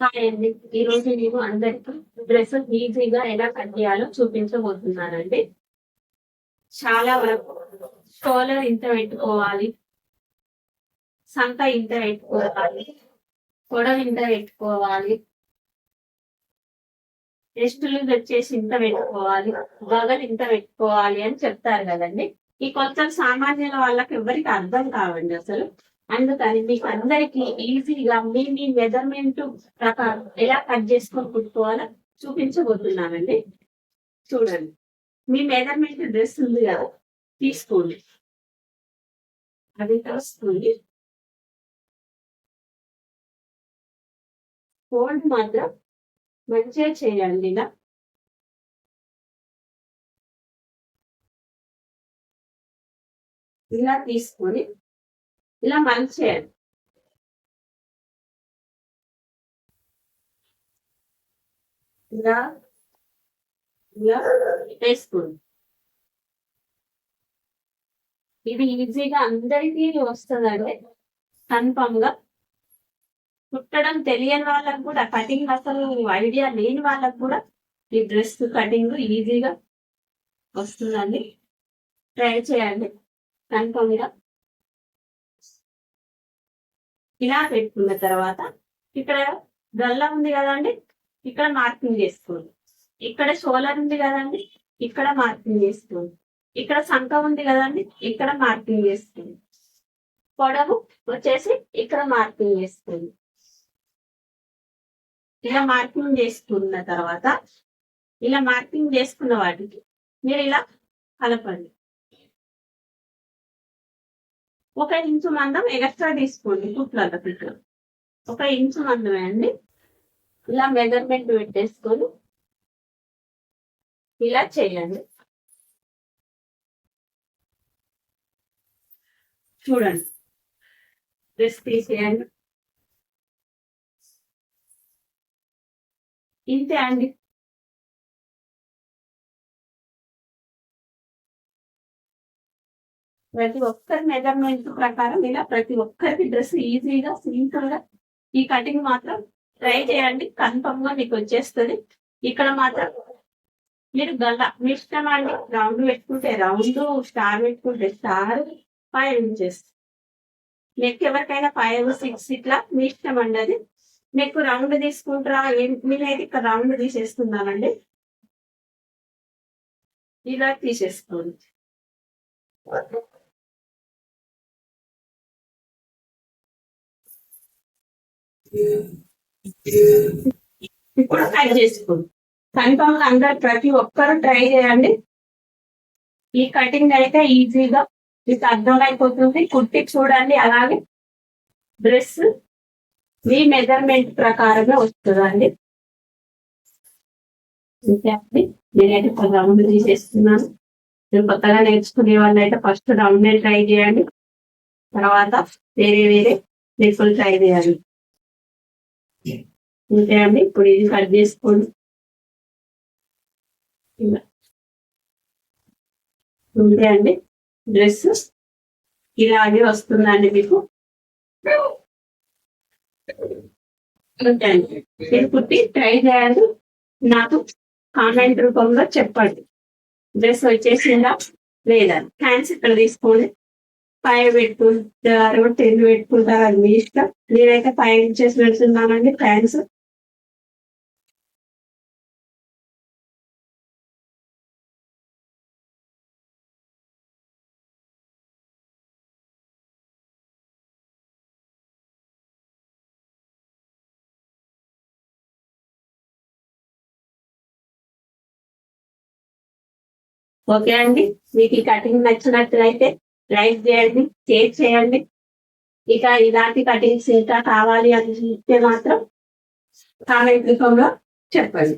Hi అండి ఈ రోజు నేను అందరికి డ్రెస్ ఈజీగా ఎలా కట్ చేయాలో చూపించబోతున్నానండి. చాలా వరకు షోలర్ ఇంత పెట్టుకోవాలి సంత ఇంత పెట్టుకోవాలి పొడవు ఇంత పెట్టుకోవాలి రెస్టులు వచ్చేసి ఇంత పెట్టుకోవాలి బగలు ఇంత పెట్టుకోవాలి అని చెప్తారు కదండి. ఈ కొత్త సామాన్యుల వాళ్ళకి ఎవరికి అర్థం కావండి అసలు. అందుకని మీకు అందరికి ఈజీగా మీ మీ మెజర్మెంట్ ప్రకారం ఎలా కట్ చేసుకొని కుట్టుకోవాలో చూపించబోతున్నానండి. చూడండి. మీ మెజర్మెంట్ డ్రెస్ ఉంది కదా తీసుకోండి. అది వస్తుంది ఫోల్డ్ మాత్రం మంచిగా చేయండి ఇలా. ఇలా తీసుకొని ఇలా మంచి చేయండి. ఇలా ఇలా వేసుకోండి ఇది ఈజీగా అందరికీ వస్తుందండి. కన్ఫామ్గా కుట్టడం తెలియని వాళ్ళకు కూడా కటింగ్ అసలు ఐడియా లేని వాళ్ళకు కూడా ఈ డ్రెస్ కటింగ్ ఈజీగా వస్తుందండి. ట్రై చేయండి. కన్ఫామ్గా ఇలా పెట్టుకున్న తర్వాత ఇక్కడ గల్లా ఉంది కదండి ఇక్కడ మార్కింగ్ చేసుకోండి. ఇక్కడ షోలర్ ఉంది కదండి ఇక్కడ మార్కింగ్ చేసుకోండి. ఇక్కడ సంఖ ఉంది కదండి ఇక్కడ మార్కింగ్ చేసుకోండి. పొడవు వచ్చేసి ఇక్కడ మార్కింగ్ చేసుకోండి. ఇలా మార్కింగ్ చేసుకున్న తర్వాత ఇలా మార్కింగ్ చేసుకున్న వాటికి మీరు ఇలా కలపండి. ఒక ఇంచు మందం ఎక్స్ట్రా తీసుకోండి కుట్ల కుట్లు ఒక ఇంచు మందమే అండి. ఇలా మెజర్మెంట్ పెట్టేసుకొని ఇలా చేయండి. చూడండి. డ్రెస్ తీసేయండి. ఇంతే అండి. ప్రతి ఒక్కరి మెజర్మెంట్ ప్రకారం ఇలా ప్రతి ఒక్కరికి డ్రెస్ ఈజీగా సింపుల్గా ఈ కటింగ్ మాత్రం ట్రై చేయండి. కన్ఫర్మ్గా మీకు వచ్చేస్తుంది. ఇక్కడ మాత్రం మీరు గల్ల మీ ఇష్టం అండి. రౌండ్ పెట్టుకుంటే రౌండ్ స్టార్ పెట్టుకుంటే స్టార్ ఫైవ్ ఇంచెస్. నెక్ ఎవరికైనా ఫైవ్ సిక్స్ ఇట్లా మీ ఇష్టం అండి అది. నెక్ రౌండ్ తీసుకుంటారా? ఏం నేనైతే ఇక్కడ రౌండ్ తీసేస్తున్నానండి ఇలా తీసేసుకోండి. ఇప్పుడు కట్ చేసుకోండి. కన్ఫామ్ అందరు ప్రతి ఒక్కరు ట్రై చేయండి. ఈ కటింగ్ అయితే ఈజీగా మీకు అర్థమైపోతుంది. కుట్టి చూడండి అలాగే డ్రెస్ మీ మెజర్మెంట్ ప్రకారమే వస్తుందండి. అంతే అండి. నేనైతే రౌండ్ తీసేస్తున్నాను. నేను కొత్తగా నేర్చుకునే వాళ్ళు అయితే ఫస్ట్ రౌండ్ ట్రై చేయండి. తర్వాత వేరే వేరే నెక్కులు ట్రై చేయాలి. అంతే అండి ఇప్పుడు ఇది కట్ చేసుకోండి. ఇలా. అంతే అండి. డ్రెస్ ఇలాగే వస్తుందండి మీకు. అంతే అండి. మీరు కుట్టి ట్రై చేయాలి నాకు కామెంట్ రూపంలో చెప్పండి. డ్రెస్ వచ్చేసిందా? లేదా? హ్యాండ్స్ ఇక్కడ తీసుకోండి. ఫైవ్ పెట్టుకుంటారు టెన్ పెట్టుకుంటారు అది మీ ఇష్టం. నేనైతే ఫైవ్ ఇంచెస్ పెడుతున్నానండి థ్యాంక్స్. ఓకే అండి మీకు ఈ కటింగ్ నచ్చినట్లయితే లైక్ చేయండి షేర్ చేయండి. ఇక ఇలాంటి కటింగ్స్ ఇంకా కావాలి అని చెప్తే మాత్రం కామెంట్ రూపంలో చెప్పండి.